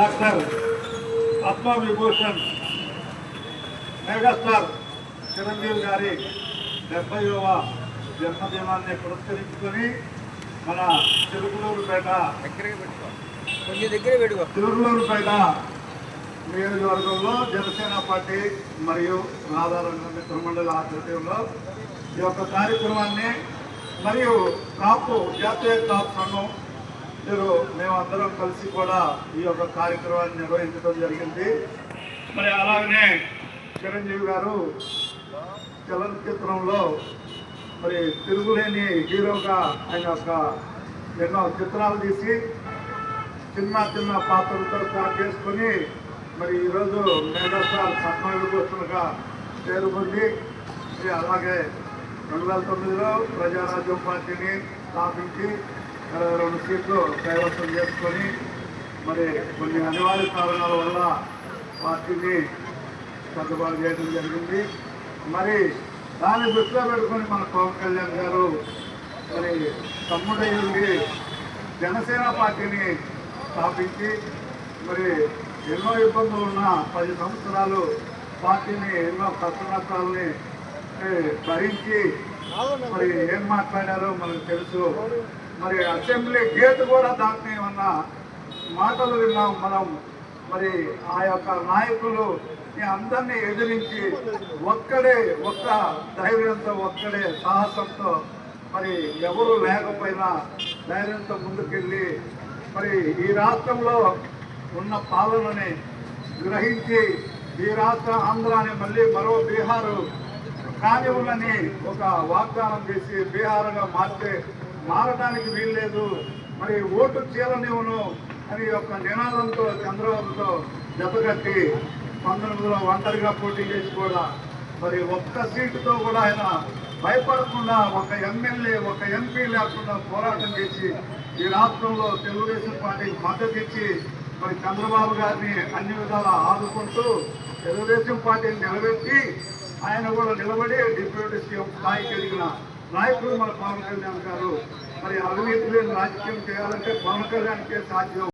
Doctor Padma Vibhushan megastar Chiranjeevi గారి డెబ్బైవ జన్మదినాన్ని పురస్కరించుకొని మన పెట్టుకో. తిరుపులూరుపేట నియోజకవర్గంలో జనసేన పార్టీ మరియు రాధారంగ మిత్రమండలి ఆధ్వర్యంలో ఈ యొక్క కార్యక్రమాన్ని మరియు కాపు జాతీయ కాపు సంఘం మీరు మేమందరం కలిసి కూడా ఈ యొక్క కార్యక్రమాన్ని నిర్వహించడం జరిగింది. మరి అలాగనే చిరంజీవి గారు చలనచిత్రంలో మరి తిరుగులేని హీరోగా ఆయన యొక్క ఎన్నో చిత్రాలు తీసి చిన్న చిన్న పాత్రలతో స్టార్ట్ చేసుకొని మరి ఈరోజు మెగాస్టార్ సత్మవిభూషణగా పేరు పొంది అలాగే రెండు వేల తొమ్మిదిలో ప్రజారాజ్యం పార్టీని స్థాపించి రెండు సీట్లు కైవసం చేసుకొని మరి కొన్ని అనివార్య కారణాల వల్ల పార్టీని సర్దుబాటు చేయడం జరిగింది. మరి దాన్ని దృష్టిలో పెట్టుకొని మన పవన్ కళ్యాణ్ గారు మరి తమ్ముడయ్యుండి జనసేన పార్టీని స్థాపించి మరి ఎన్నో ఇబ్బందులు ఉన్న పది సంవత్సరాలు పార్టీని ఎన్నో కష్టనష్టాలని భరించి మరి ఏం మాట్లాడారో మనకు తెలుసు. మరి అసెంబ్లీ గేట్ కూడా దాటిని ఉన్న మాటలు విన్నాం మనం? మరి ఆ యొక్క నాయకులు అందరినీ ఎదిరించి ఒక్కడే ఒక్క ధైర్యంతో ఒక్కడే సాహసంతో మరి ఎవరు లేకపోయినా ధైర్యంతో ముందుకెళ్ళి మరి ఈ రాష్ట్రంలో ఉన్న పాలనని గ్రహించి ఈ రాష్ట్ర ఆంధ్రాని మళ్ళీ మరో బీహారు కానివులని ఒక వాగ్దానం చేసి బీహారుగా మార్చే మారడానికి వీల్లేదు. మరి ఓటు చీలనివ్వను అని ఒక నినాదంతో చంద్రబాబుతో జతకట్టి పంతొమ్మిదిలో ఒంటరిగా పోటీ చేసి కూడా మరి ఒక్క సీటుతో కూడా ఆయన భయపడకుండా ఒక ఎమ్మెల్యే ఒక ఎంపీ లేకుండా పోరాటం చేసి ఈ రాష్ట్రంలో తెలుగుదేశం పార్టీకి మద్దతు ఇచ్చి మరి చంద్రబాబు గారిని అన్ని విధాలా ఆదుకుంటూ తెలుగుదేశం పార్టీని నిలబెట్టి ఆయన కూడా నిలబడి డిప్యూటీ సీఎం స్థాయికి ఎదిగిన నాయకులు మన పవన్ కళ్యాణ్ గారు మరి అవినీతి లేని రాజకీయం చేయాలంటే పవన్ కళ్యాణ్కే సాధ్యం.